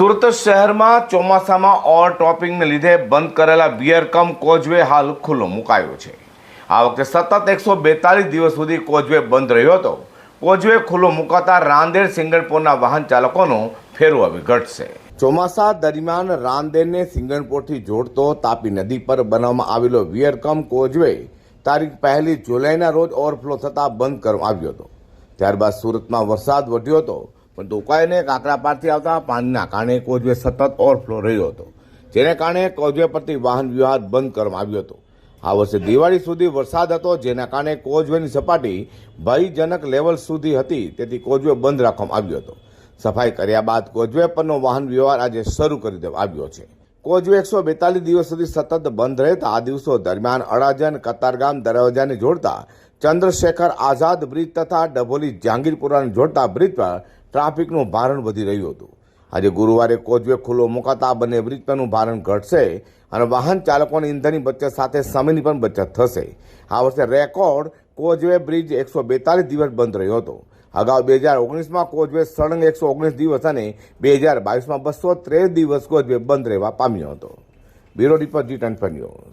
સુરત શહેરમાં ચોમાસામાં ઓવર ટોપિંગને લીધે બંધ કરેલા બિયર કમ કોઝવે હાલ ખુલ્લો મુકાયો છે. આ વખતે સતત એકસો બેતાલીસ દિવસ સુધી કોઝવે બંધ રહ્યો હતો. કોઝવે ખુલ્લો મુકાતા રાંદેર સિંગણપુરના વાહન ચાલકોનો ફેરો હવે ઘટશે. ચોમાસા દરમિયાન રાંદેરને સિંગણપુરથી જોડતો તાપી નદી પર બનાવવામાં આવેલો વિયરકમ કોઝવે તારીખ પહેલી જુલાઈના રોજ ઓવરફ્લો થતાં બંધ કરવામાં આવ્યો હતો. ત્યારબાદ સુરતમાં વરસાદ વધ્યો હતો. પણ દુકાઈને કાકરાપારથી આવતા પાણીના કારણે કોઝવે સતત ઓવરફ્લો રહ્યો હતો, જેને કારણે કોઝવે પરથી વાહન વ્યવહાર બંધ કરવામાં આવ્યો હતો. આ વર્ષે દિવાળી સુધી વરસાદ હતો, જેના કારણે કોઝવેની સપાટી ભયજનક લેવલ સુધી હતી, તેથી કોઝવે બંધ રાખવામાં આવ્યો હતો. સફાઈ કર્યા બાદ કોઝવે પરનો વાહન વ્યવહાર આજે શરૂ કરી દેવામાં આવ્યો છે. કોઝવે એકસો બેતાલીસ દિવસ સુધી સતત બંધ રહેતા આ દિવસો દરમિયાન અડાજન કતારગામ દરવાજાને જોડતા ચંદ્રશેખર આઝાદ બ્રિજ તથા ડભોલી જહાંગીરપુરાને જોડતા બ્રિજ પર ટ્રાફિકનું ભારણ વધી રહ્યું હતું. આજે ગુરુવારે કોચવે ખુલ્લો મુકાતા બંને બ્રિજ ભારણ ઘટશે અને વાહન ચાલકોની ઇંધણની બચત સાથે સમયની પણ બચત થશે. આ વર્ષે રેકોર્ડ કોચવે બ્રિજ એકસો બેતાલીસ દિવસ બંધ રહ્યો હતો. અગાઉ બે હજાર ઓગણીસમાં કોચવે સળંગ એકસો ઓગણીસ દિવસ અને બે હજાર બાવીસમાં બસો ત્રેવીસ દિવસ કોચવે બંધ રહેવા પામ્યો હતો. Bureau report G twenty news.